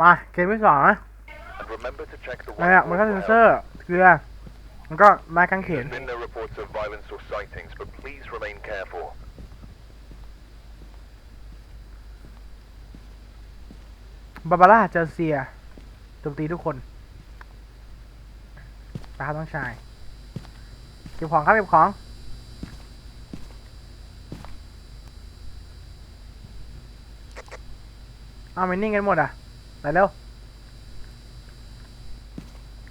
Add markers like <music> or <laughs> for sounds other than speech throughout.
มาเกมที่สองนะอะไรอะมันก็เซนเซอร์เกลือมันก็ไม้กางเขนบาบาร่าเจอเซียโจมตีทุกคนไปครับต้องชายเก็บของครับเก็บของเอามันนิ่งกันหมดอะ ไปเร็ว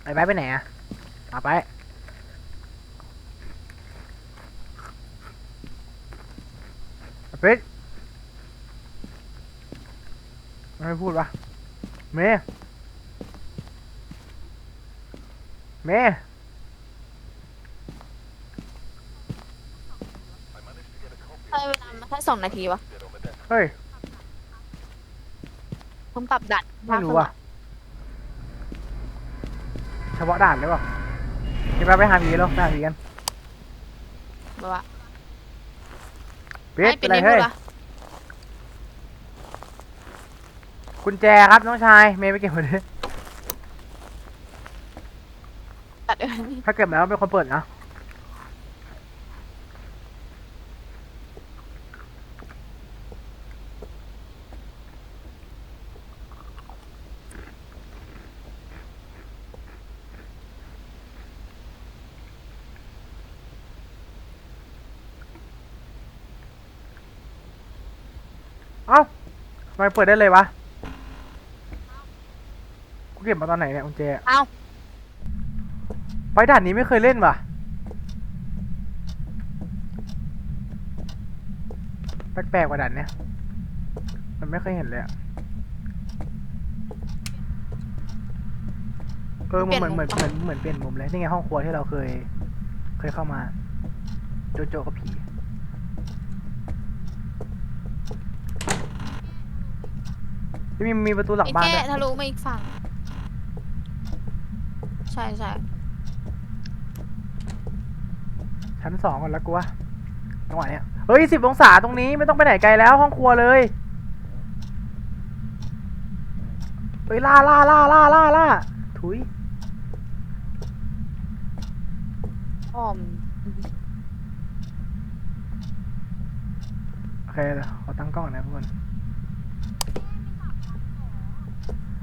ไอ้ไปไปไหนอะเอาไปไอ้เป็ดไม่พูดวะเมย์เมย์ I managed to get a copy ใช้เวลามาแค่สองนาทีวะ of it on the desk. เฮ้ย ผมปรับดัดไม่รู้อะเฉพาะด่านหรือเปล่าเดี๋ยวไปไปหาผีแล้วไปหาผีกันแบบว่าเป็ดไม่เป็เป็นนไรได้เฮ้ยปะกุญแจครับน้องชายเมย์ไปเก็บหมดเลยตัดเออถ้าเก็บมาแล้วเป็นคนเปิดนะ เอ้าทำไมเปิดได้เลยวะ กูเก็บมาตอนไหนเนี่ยกุญแจอะเอ้า ไปด่านนี้ไม่เคยเล่นว่ะ แปลกๆกว่าด่านเนี้ย มันไม่เคยเห็นเลยอะเออมันเหมือนเหมือนเหมือนเหมือนเปลี่ยนมุมเลยนี่ไงห้องครัวที่เราเคย เคยเข้ามา โจโจกับผี มีมีประตูหลังไอ้บ้านแค่ด้วยทะลุมาอีกฝั่ง ใช่ใช่ชั้นสองก่อนแล้วกูว่าจังหวะเนี้ยเฮ้ยสิบองศาตรงนี้ไม่ต้องไปไหนไกลแล้วห้องครัวเลยเฮ้ยล่าล่าล่าล่าล่าล่าถุยอ้อมโอเคเดี๋ยวขอตั้งกล้องก่อนนะทุกคน เป็น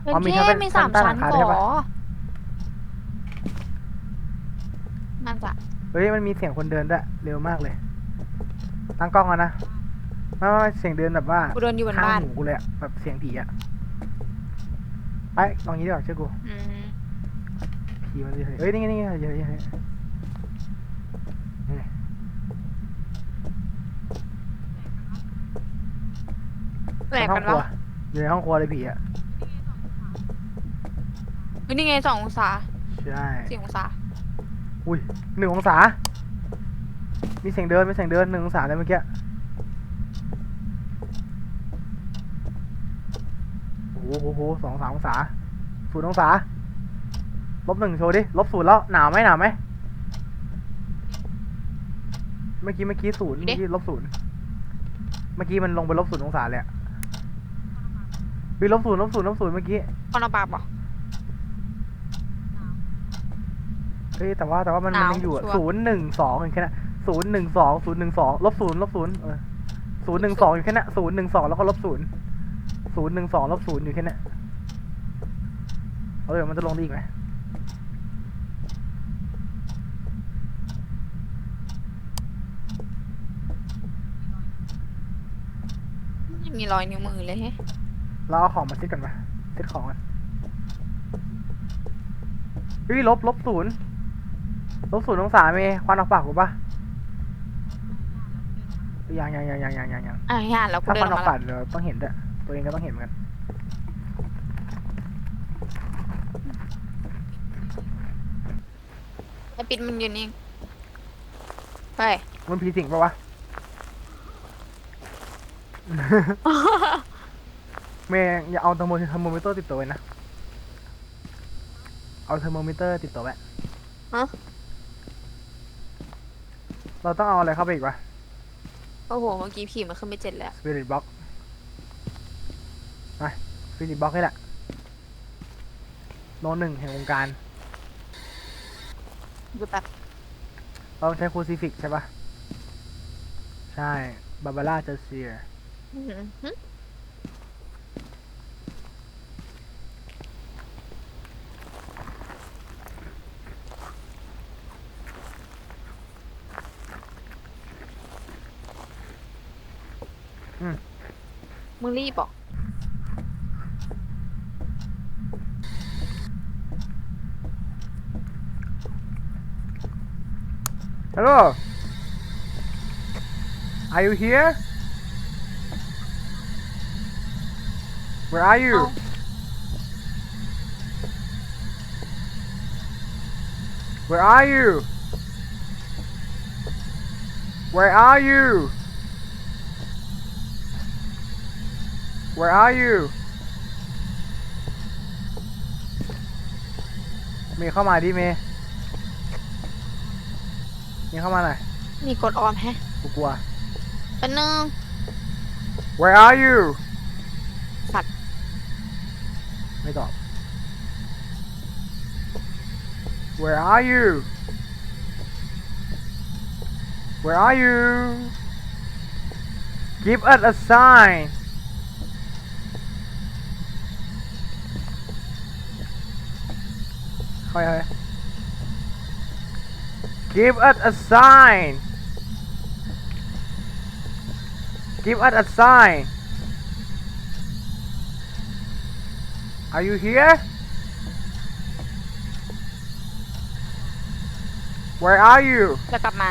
อ๋อมีแค่ชั้นมีสามชั้นใต้หลัชั้นงคาก่ด้วยปะอน่าจะเฮ้ยมันมีเสียงคนเดินด้วยเร็วมากเลย ตั้งกล้องก่อนนะไม่ไม่ไม่เสียงเดินแบบว่ากูเดินอยู่บนข้างบ้านหูกูเลยอะแบบเสียงผีอะไปตรงนี้ดีกว่าเชื่อกูอืมผีมันจะเฮ้ยนี่ไงนี่ไงเยอะเยอะเยอะนี่แปลกห้อกังนครัววะอยู่ในห้องครัวเลยผีอะเฮ้ยนี่ไงสององศาใช่สี่องศาอุ้ยหนึ่งองศา มีเสียงเดินมีเสียงเดินหนึ่งองศาเลยเมื่อกี้โอ้โหโหสองสามองศาศูนย์องศาลบหนึ่งโชว์ดิลบศูนย์แล้วหนาวไหมหนาวไหมเมื่อกี้เมื่อกี้ศูนย์เมื่อกี้ลบศูนย์เมื่อกี้มันลงไปลบศูนย์องศาเลยอะวิลบศูนย์ลบศูนย์ลบศูนย์เมื่อกี้คอนเอาปากบอก เฮ้ยแต่ว่าแต่ว่ามันหมันนาวยังอยู่อะชัวร์ ศูนย์หนึ่งสองอยู่แค่นั้นศูนย์หนึ่งสองศูนย์หนึ่งสองลบศูนย์ลบศูนย์เออศูนย์หนึ่งสองอยู่แค่นั้นศูนย์หนึ่งสองแล้วก็ลบศูนย์ศูนย์หนึ่งสองลบศูนย์อยู่แค่นั้นเออมันจะลงได้อีกไหมไม่มีรอยนิ้วมือเลยเฮ้ยเราเอาของมาเซ็ตก่อนไหมเซ็ตของกันเฮ้ยลบลบศูนย์ ลบศูนย์องศาเมย์ควันออกปากกูปะยังยังยังยังยังยังยังอะย่านแล้วกูถ้าเดิควันนออออกกปามากเดี๋ยวต้องเห็นด้วยตัวเองก็ต้องเห็นเหมือนกันไอ้ปิดมันยืนนิ่งไปมันผีสิงปะวะ เมย์อย่าเอาเทอร์โมเทอร์โมมิเตอร์ติดตัวไว้นะ เอาเทอร์โมมิเตอร์ติดตัวไว้ฮะ เราต้องเอาอะไรเข้าไปอีกวะโอ้โห เมื่อกี้ผีมันขึ้นไปเจ็ดแล้ว Spirit Box ไป Spirit Box นี่แหละโนหนึ่งแห่งวงการ ดูแบบเราต้องใช้คูซิฟิกใช่ปะใช่ บาบาร่าเจเซีย อื้อหืออื มึงรีบบอก ฮัลโหล Are you here Where are you เอ้า Where are you Where are you Where are you เมย์เข้ามาดิเมย์เมย์เข้ามาหน่อย มีกดออมแฮะ กูกลัว เป็นนึง Where are you สัตว์ ไม่ตอบ Where are you Where are you Give us a sign เฮ้ยเฮ้ย Give us a sign Give us a sign Are you here? Where are you? จะกลับมา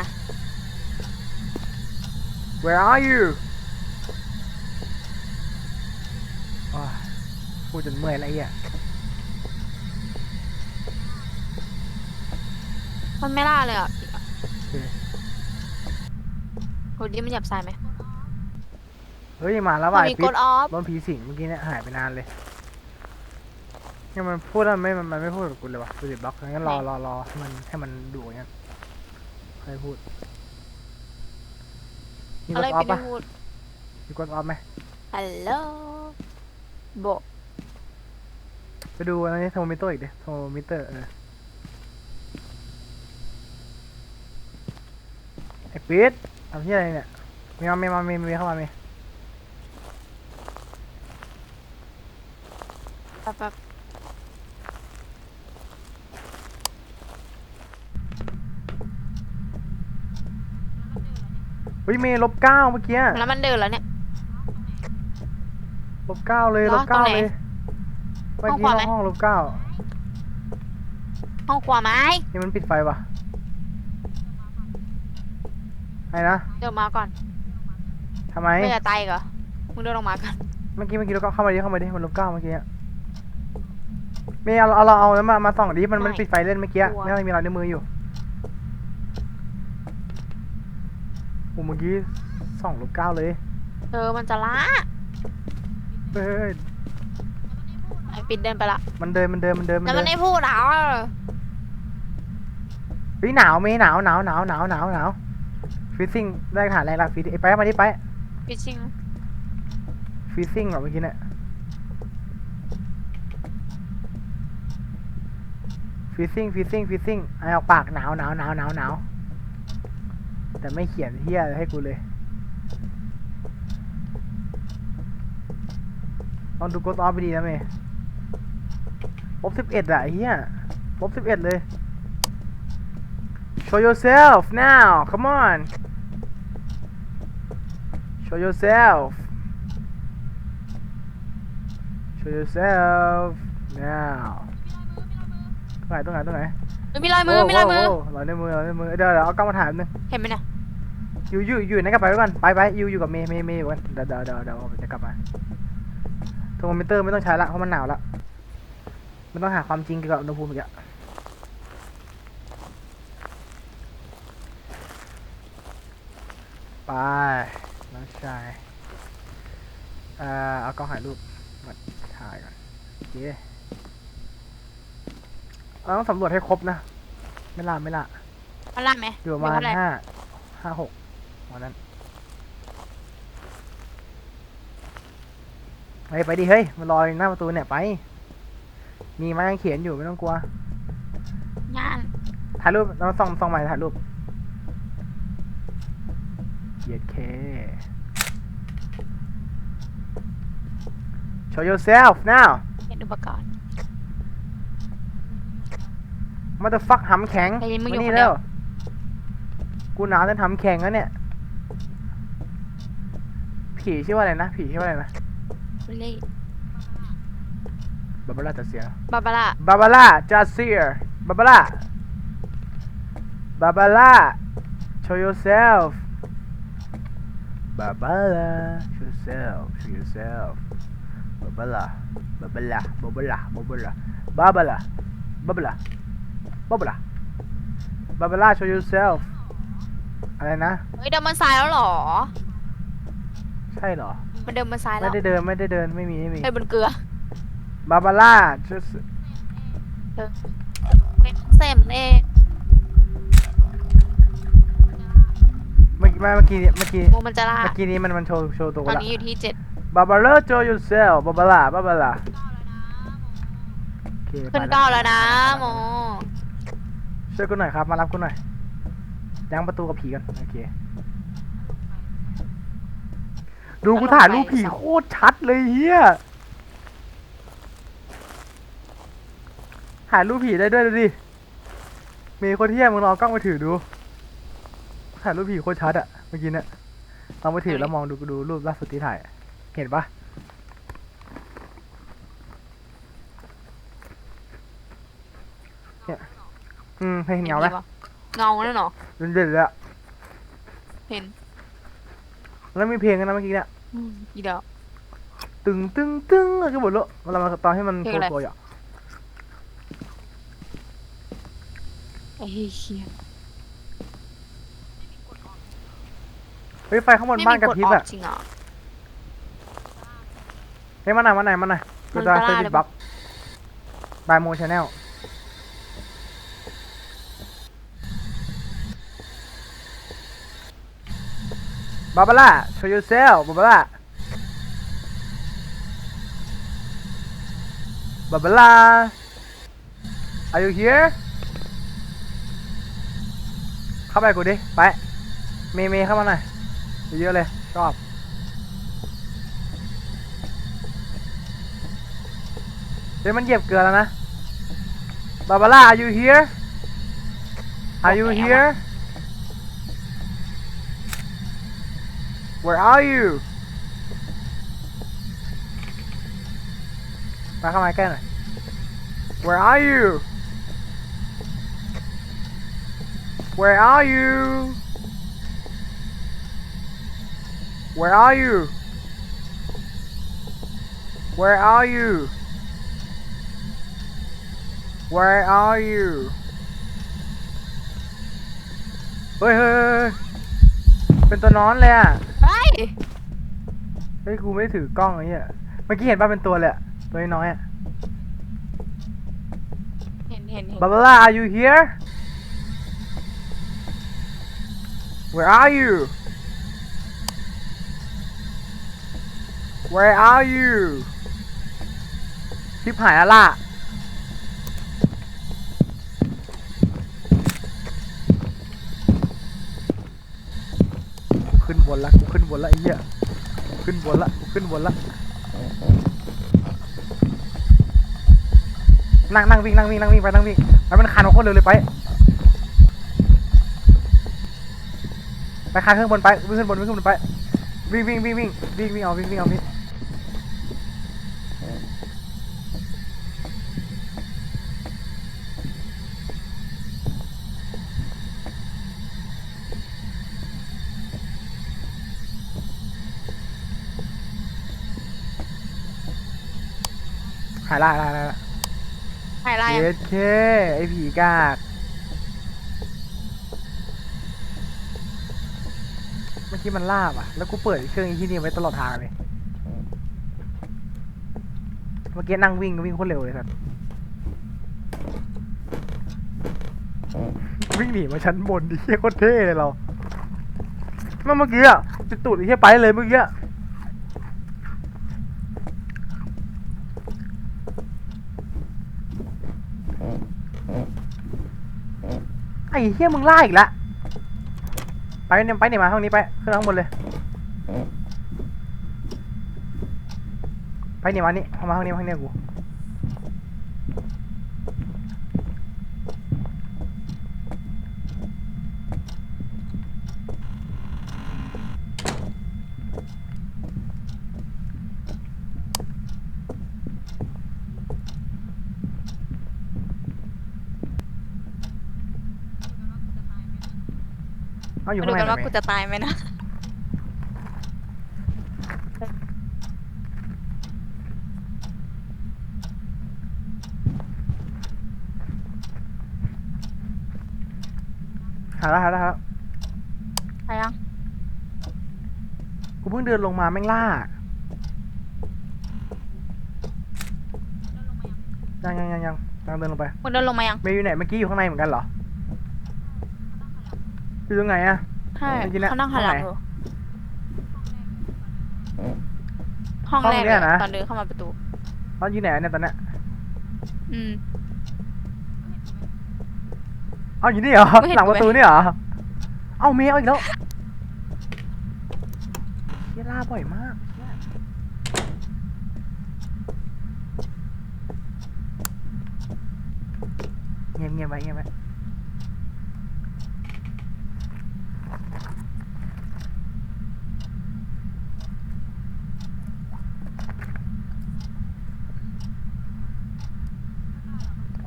Where are you? โอ้ยพูดจนเมื่อยแล้วไอ้เหี้ย มันไม่ล่าเลยอะโอเคโหดีมันหยับสายไหม เฮ้ยมาแล้วมัว่ะนไอ้มีกปิ๊ดดออฟ โดนผีสิงเมื่อกี้เนี่ยหายไปนานเลยเนี่ยมันพูดแล้วมันไม่มันมันไม่พูดกับกูเลยวะกูติดบล็อกงั้นรอรอรอให้มันให้มันดูอย่างเงี้ยค่อยพูดมีกอะไรดออฟไปปะพูดมีกดออฟไหมฮัลโหลโบ ไปดูอันนี้โทรมิเตอร์อีกดิโทรมิเตอร์เออ ไอ้ปิ๊ดทำที่อะไรเนี่ยมีมามีมามีมีเข้ามามีแป๊บแป๊บเฮ้ยเมย์ลบเก้าเมื่อกี้แล้วมันเดินแล้วเนี่ย ลบเก้าเลยเหรลอบเก้าตรงไหนเลยเมื่อห้องกี้ขวาไหมห้องลบเก้าห้องขวาไม้นี่มันปิดไฟปะ ไอ้นะเดินมาก่อนทำไม ไม่จะตายอีกเหรอมึงเดินลงมาก่อนเมื่อกี้เมื่อกี้เราก็เข้ามาดิเข้ามาดิมันลบเก้าเมื่อกี้อะเมย์เอาเอาเราเอาแล้วมามาส่องดิมันมันปิดไฟเล่นเมื่อกี้ไม่ต้องมีรอยนิ้วมืออยู่โอ้เมื่อกี้ส่องลบเก้าเลยเธอมันจะล้าเฮ้ยเฮ้ยไอ้ปิดเดินไปละมันเดินมันเดินมันเดินมันแล้วเดิมันนไม่พูดเหรอเฮ้ยหนาวเมย์หนาวหนาวหนาวหนาวหนาวหนาว ฟิซซิ่งได้ฐานแรงหลักฟิซไอ้ไปมาดิไปปิดชิงฟิซซิ่งเหรอเมื่อกี้เนี่ยฟิซซิ่งฟิซซิ่งฟิซซิ่งไอออกปากหนาวหนาวหนาวหนาวหนาวแต่ไม่เขียนเฮียอะไรให้กูเลยลองดูกดออฟไปดีนะเมย์ลบสิบเอ็ดอะไอ้เฮียลบสิบเอ็ดเลย show yourself now come on show yourself show yourself now ตรงไหนตรงไหนตรงไหนเออมีรอยมือมีรอยมือโโหรอยในวมือรอยในวมือเดี๋ยวเดี๋ยวเอากล้องมาถ่ายแป๊บนึงเห็นไหมเนี่ยอยู่อยู่อยู่ในกระเป๋าไว้ก่อนไปไปอยู่อยู่กับเมย์เมย์เมย์อยู่กันเดี๋ยวเดี๋ยวเดี๋ยวเดี๋ยวจะกลับมาโทรมิเตอร์ไม่ต้องใช้ละเพราะมันหนาวละมันต้องหาความจริงเกี่ยวกับอุณหภูมิอีกอะไป น้องชายเอ่อเอากล้องถ่ายรูปมาถ่ายก่อนโอเคเราต้องสำรวจให้ครบนะ ไม่ล่าไม่ล่ามันล่าไหมอยู่ประมาณเท่ไหห้าห้าหกวันนั้นเฮ้ยไปดิเฮ้ยมันรออยู่หน้าประตูเนี่ยไป มีไม้กางเขนอยู่ไม่ต้องกลัวงานถ่ายรูปเราส่องส่องใหม่ถ่ายรูป เย็ดเค show yourself now เห็นอุปกรณ์ motherfuck หำแข็งใจเย็นมึงอยู่นี่คนเดีแล้ยววกูหนาวจนหำแข็งแล้วเนี่ย ผีชื่อว่าอะไรนะ ผีชื่อว่าอะไรนะเล่บาบาร่าจัสเซีย บาบาร่าบาบาร่าจัสเซีย บาบาร่า บาบาร่า show yourself บาบาร่า show yourself show yourself บาบาร่าบาบาร่าบาบาร่าบาบาร่าบาบาร่าบาบาร่าบาบาร่าบาบาร่า show yourself อะไรนะ เฮ้ยเดินบนซ้ายแล้วเหรอ ใช่เหรอ มันเดินบนซ้ายไม่แล้วได้เดินไม่ได้เดินไม่มีไม่มีเดินบนเกลือบาบาร่า just เป็นเซมเองเมื่อกี้เมื่อกี้เมื่อกี้โมมันจะล่าเมื่อกี้นี้มันมันโชว์โชว์ตัวตอนละนี้อยู่ที่เจ็ดบาบาร่า show yourself บาบาร่าบาบาร่าโอเคขึ้นไปเก้าแล้วนะโมช่วยกูหน่อยครับ มารับกูหน่อยยั้งประตูกับผีกันโอเค ดูกูถ่ายรูปผีโคตรชัดเลยเฮียถ่ายรูปผีได้ด้วยดูดิ มีคนเที่ยมึงลองกล้องมาถือดู ถ่ายรูปผีโคตรชัดอะเมื่อกี้เนี่ยลองมาถือแล้วมองดูดูรูปล่าสุดที่ถ่าย เห็นปะเนี่ยอืมเห็นเงาไหมปะเงานั่นเหรอเด่นๆเลยอะเห็น แล้วมีเพลงกันนะเมื่อกี้เนี่ยอืมอีเดียวตึงตึงตึงอะไรก็หมดแล้วเวลามาตอนให้มันเพลงอะไรโชว์ๆอะไอ้เหี้ย ฮ้ยไฟข้างบนไม่บ้านมีกระกดพริบอออะกจริงเหรอเฮ้ยมาไหนอยมาไหนอยมาไหนอยมักูนจะกล้าเซอร์วิเลสยบ็ปะอกบายโมชาแนลบาบาร่า show yourself บาบาร่าบาบาร่า are you here เข้าไปกูดิ ไป เมย์เมย์เข้ามาหน่อย เยอะๆเลย ชอบ เฮ้ยมันเหยียบเกลือแล้วนะ บาบาร่า are you here are you here where are you มาเข้ามาใกล้หน่อย where are you where are you Where are you where are you Where are you เฮ้ยเฮ้ยเฮ้ยเฮ้ยเป็นตัวนอนเลยอะ เฮ้ยเฮ้ยกูไม่ได้ถือกล้องไอ้เหี้ยเมื่อกี้เห็นป่ะเป็นตัวเลยอะตัวน้อยๆอะเห็นเห็นเห็นบาบาร่า are you here Where are you Where are you ชิบหายแล้วล่ะกูขึ้นบนละกูขึ้นบนละไอ้เหี้ยขึ้นบนละกูขึ้นบนละ นั่งนั่งวิ่งนั่งวิ่งนั่งวิ่งไปนั่งวิ่งไปมันคานมาโคตรเร็วเลยไป ไปคานขึ้นบนไปวิ่งขึ้นบนวิ่งขึ้นบนไป วิ่งวิ่งวิ่งวิ่งวิ่งวิ่งเอาวิ่งวิ่งเอาวิ่ง หายละหายละหายละไฮไลท์เย็อะดเคไอผีกากเมื่อกี้มันล่าบอะ แล้วกูเปิดเครื่องอีที่นี่ไว้ตลอดทางเลย เมื่อกี้นั่งวิ่งก็วิ่งโคตรเร็วเลยสัสวิ่งหนีมาชั้นบนดิเฮียโคตรเท่เลยเราเมื่อเมื่อกี้อะติดตูดไอ้เฮียไปเลยเมื่อกี้อะ ไอ้ เฮียมึงล่าอีกละไปเนี่ยไปเนี่ยมาห้องนี้ไปขึ้นห้องบนเลย ไปเนี่ยมานี่เข้ามาห้องนี้มาห้องนี้กู เอาอยู่มาข้างในดูกันว่าทำไมกูจะตายไหมนะ หาแล้วหาแล้วหาแล้วใครยังกูเพิ่งเดินลงมาแม่งล่ายังยังยังยังยังเดินลงไปมึงเดินลงมายัง เมย์อยู่ไหนเมื่อกี้อยู่ข้างในเหมือนกันเหรอ อยู่ตรงไหนอะ ใช่เมื่อกี้เนี่ยเขานั่งหันหลังห้องไหนอยู่ห้องห้องแรกเนี่เลยยนะ ตอนเดินเข้ามาประตูตอนอยู่ไหนเนี่ยตอนเนี้ยอืม เอาอยู่นี่เหรอ ไม่เห็นหลังประตูนี่เหรอ เอาเมย์เอาอีกแล้วเฮียล่าบ่อยมากเงียบเงียบไว้เงียบไว้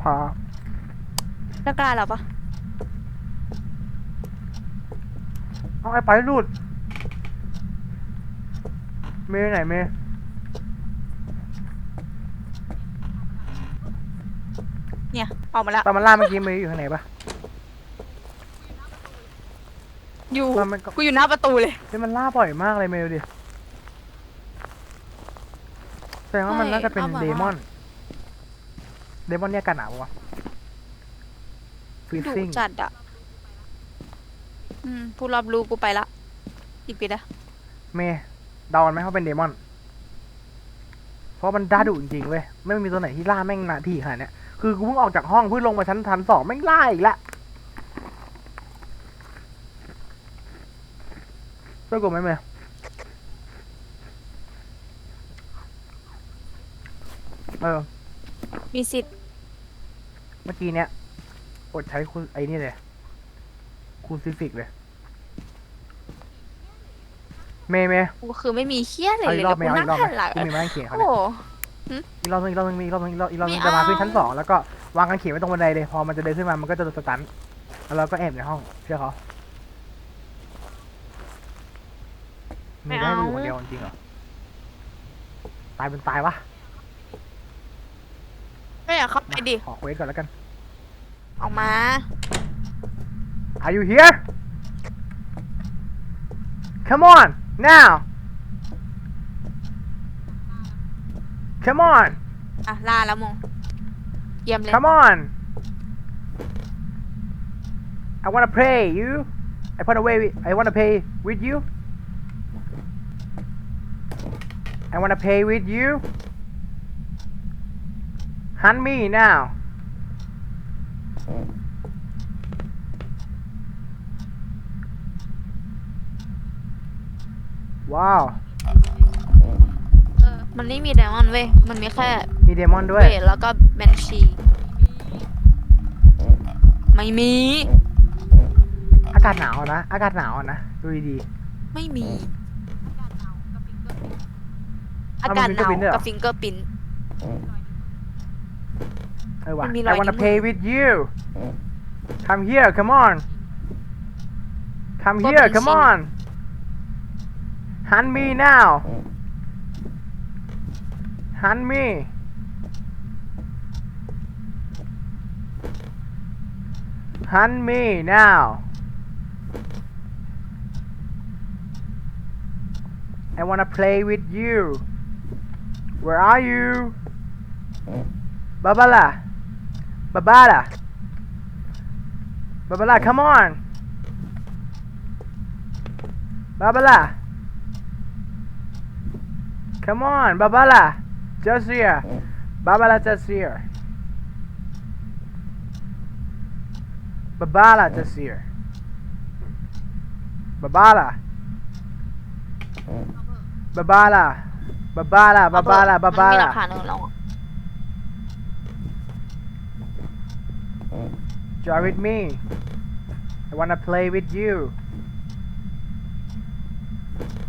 ขวาแล้วกล้าเหรอปะเอาไอ้ไปรูด เมย์ไหนเมย์เนี่ยออกมาแล้วตอนมันล่าเมื่อกี้เมย์อยู่ข้างไหนปะอยู่มันมันก็กูอยู่หน้าประตูเลย เฮ้ยมันล่าบ่อยมากเลยเมย์ดูดิแสดงว่ามันใช่น่าจะเป็นเอามาเดมอน เดมอนเนี่ยกันหนาวปะฟรีดุซิ่งจัดอะ อืม ผู้รับรู้กูไปละ อีกปีละเมย์เดากันไหมว่าเป็นเดมอน เพราะมันด่าดุจริงๆเว้ย ไม่มีตัวไหนที่ล่าแม่งนาทีขนาดเนี้ย คือกูเพิ่งออกจากห้องเพิ่งลงมาชั้นชั้นสองแม่งล่าอีกละช่วยกูไหมเมย์เออ มีสิทธิ์เมื่อกี้เนี้ยอดใช้คูไอ้นี่เลยคูซิฟิกเลยเมย์เมย์กูคือไม่มีเคี้ยอะไรเอาเลอียกรอบแล้วเมกูย์เอานั่อีงกรอบไหมหันหลังกูมีไม้กางเขียนเขาโอ้เนี่ยโห อีกรอบนึงอีกรอบนึงมีอีกรอบนึงอีกรอบอีกรอบนึงไม่จะมาเอา ขึ้นชั้นสองแล้วก็วางกางเขนไว้ตรงบันไดเลยพอมันจะเดินขึ้นมามันก็จะโดนสตันแล้วเราก็แอบในห้องเชื่อเขามีได้อยู่คนเดียวจริงเหรอตายเป็นตายวะ ไม่อยากเข้าไปดิ ขอเควสก่อนแล้วกัน ออกมา Are you here Come on now Come on อ่ะล่าแล้วมงเยี่ยมเลย Come on I wanna play you I wanna play I wanna play with you I wanna play with you Hunt me now Wow มันไม่มีไดมอนด์เว้ย มันมีแค่มีเดมอนด้วยเวทแล้วก็แบนชี ไม่มี อากาศหนาวนะ อากาศหนาวนะ ดูดีไม่มีเอาอามันกาศหนาว fingerprint ด้วยเหรอกับฟิงเกอร์ปินๆ เออว่ะ มันมีรอย I wanna นิ้วมือ play with you Come here come on Come ว่า here เป็น come ชิ้น on Hunt me now Hunt me Hunt me now I wanna play with you Where are you Babala Babala Babala come on Babala Come on Babala Just here Babala just here Babala just here Babala Babala Babala เอาเถอะ Babala มันมีหลัก Babala ฐานอื่นแล้วอะ Join with me. I wanna play with you.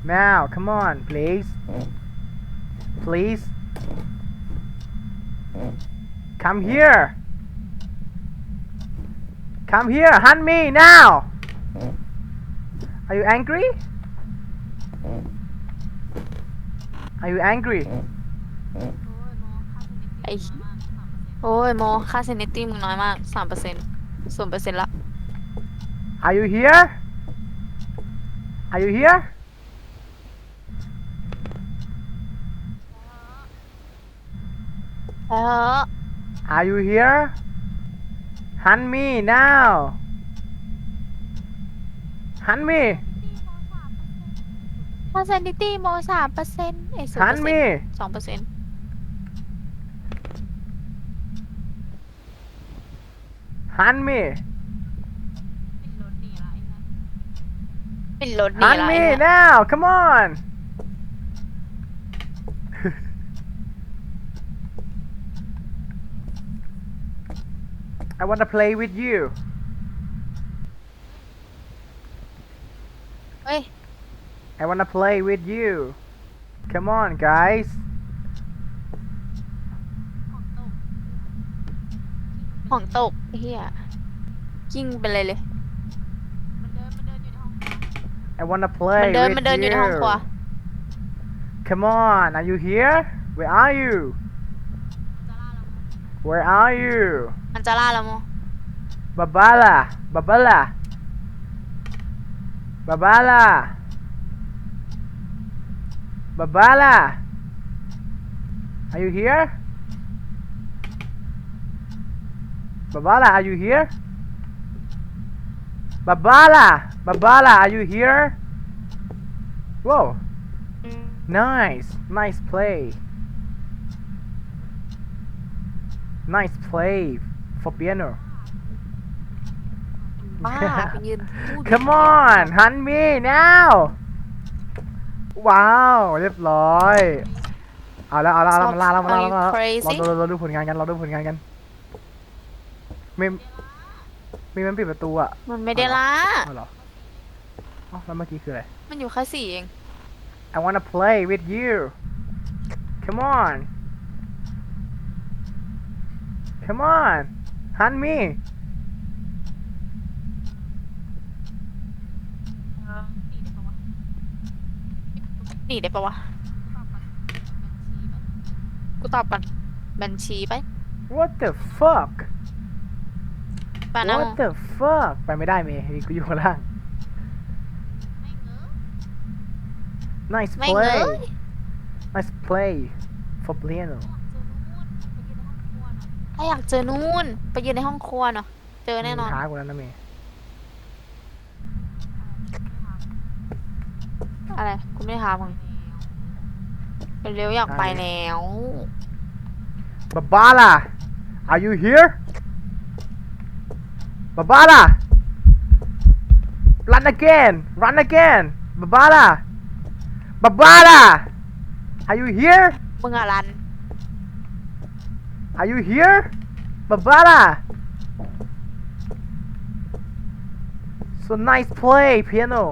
Now come on please. Please. Come here. Come here hunt me now. Are you angry? Are you angry? ไอ้ โอ้ยโมค่าเซนิตี้มึงน้อยมากสามเปอร์เซ็นต์ศูนย์เปอร์เซ็นต์ละ Are you here Are you here เออ Are you here Hunt me now Hunt me ค่าเซนิตี้โมสามเปอร์เซ็นต์ไอ้ศูนย์เปอ Hunt ร์เซ็น me ต์สองเปอร์เซ็นต์ Hunt me เป็นรถนี่ Hunt ละ me ไอ้เนี่ย now come on <laughs> I want to play with you เฮ้ย I want to play with you Come on guys ของตกไอ้เฮียกิ้งไปเลยเลย I want to มั play นเดิน with มันเดินอยู่ในห้องครัว you Come on are you here Where are you Where are you มันจะล่าแล้วโม Babala Babala Babala Babala Are you here Babala are you here Babala Babala are you here Whoa Nice nice play Nice play for piano บ้าไปยืนพูด Come on hunt me now ว้าว เรียบร้อย เอาแล้วเอาแล้วเอาแล้วมาล่าแล้วมาล่าแล้วมาล่าแล้วเราเราเราดูผลงานกัน เราดูผลงานกัน ไม่ไม่มันปิดประตูอะมันไม่ได้ล่าเอาเหรออ๋อแล้วเมื่อกี้คืออะไร มันอยู่แค่สี่เอง I wanna play with you Come on Come on hunt me หนีได้ปะวะ กูตอบก่อนบัญชีไป What the fuck ปานะโม What the fuck ไปไม่ได้เมย์กูอยู่ข้างล่าง Nice ไม่เง play ย Nice play for piano ถ้าอยากเจอนู่น ไปยืนในห้องครัวเนาะเจอแน่นอนมึงช้ากว่านั้นนะเมย์อะไรกูไม่ได้ถามมึงเร็วๆอยากไปแล้ว Babala Are you here Babala Run again Run again Babala Babala Are you here มึงอะรัน Are you here Babala So nice play piano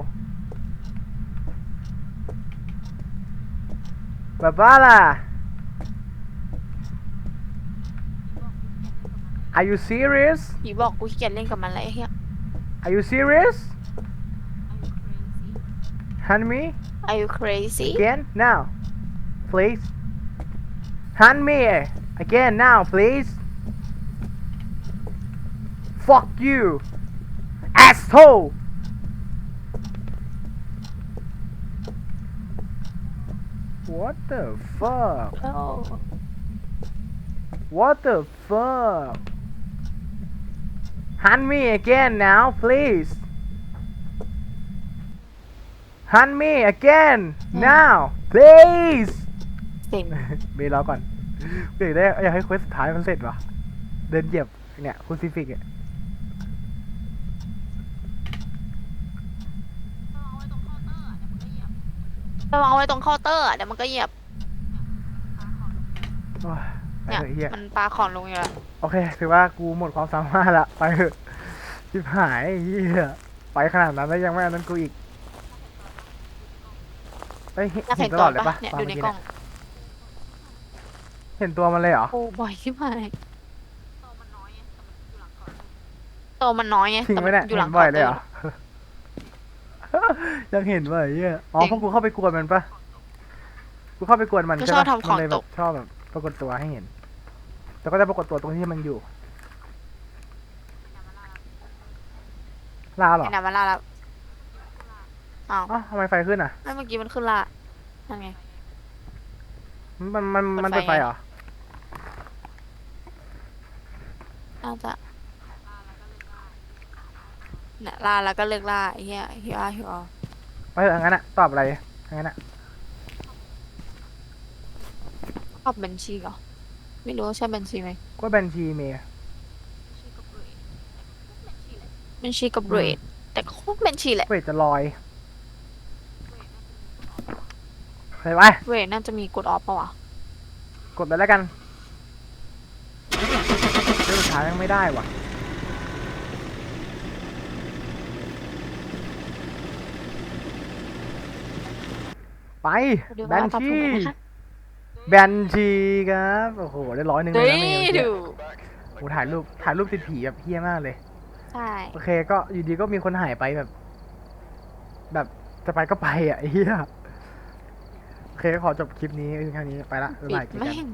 Babala Are you serious ผีบอกกูขี้เกียจเล่นกับมันแล้วไอ้เหี้ย Are you serious Hunt me Are you crazy again now please Hunt me again now please Fuck you asshole What the fuck โอ้ What the fuck Hunt me again now, please. Hunt me again now, please. เจ๋งเบรอก่อนเดี๋ยได้อยากให้เควสสุดท้ายมันเสร็จวะเดินเหยียบเนี่ยคุณซิฟิกเนี่ยระวังไว้ตรงเคาน์เตอร์อะเดี๋ยวมันก็เหยียบเนี่ยมันปลาของลงอยู่แล้ว อเคถือว่ากูหมดความสามารถละไปเถอะชิบหายไอ้เฮียไปขนาดนั้นแล้วยังไม่อันนั้นกูอีกไปเห็นอยากเห็เห็นนตตัลวอดเลยปะปะเนี่ยตอนดูในเมื่อกี้กล้อเนี่งยเห็นตัวมันเลยเหรอ โอ้บ่อยที่ไหนโตมันน้อยไงจริงไหมเนี่ยอยู่หเห็ลังนบ่อยเลยเหรอคาน์ยังเห็นบ่อยเฮียอ๋อจริงเพราะกูเข้าไปกวนมันปะกูเข้าไปกวนมันกูใช่ชอบปะทำของมันเลยแบตบกชอบแบบปรากฏตัวให้เห็น แต่ก็จะปรากฏตัวตรงที่มันอยู่ลาเตเหรออร์ไอ้นามาล่าแล้วอ้าวอ๋อทำไมไฟขึ้นอะไม่เมื่อกี้มันขึ้นละนั่นไง มันมันมันเปิเปิดดไฟไฟไงเหรอ น่าจะเนี่ยล่าแล้วก็เลิกล่าไอ้เหี้ยเฮียเฮียไปเถอะงั้นอะตอบอะไรงั้นอะชอบบัญชีเหรอ ไม่รู้ว่าใช่บัญชีไหมก็บัญชีเมย์บัญชีกับเรทแต่ก็คงบัญชีแหละเวทจะลอยไปไปเรทน่าจะมีกดออฟปะวะกดเลยแล้วกันเรื่องสุดท้ายยังไม่ได้ว่ะไปเดี๋ยวแบว่านปรับชีปรุงนะคะ แบนชีครับโอ้โหได้ร้อยหนึ่งเลยเฮ้นะยเมย์ดูโอ้โหถ่ายรูปถ่ายรูปติดผีแบบเฮี้ยมากเลย ใช่ โอเคก็อยู่ดีก็มีคนหายไปแบบ แบบจะไปก็ไปอะไอ้เฮียโอเคขอจบคลิปนี้เพียงแค่นี้ไปละบ๊ายปิบายดเจอกัน แม่ง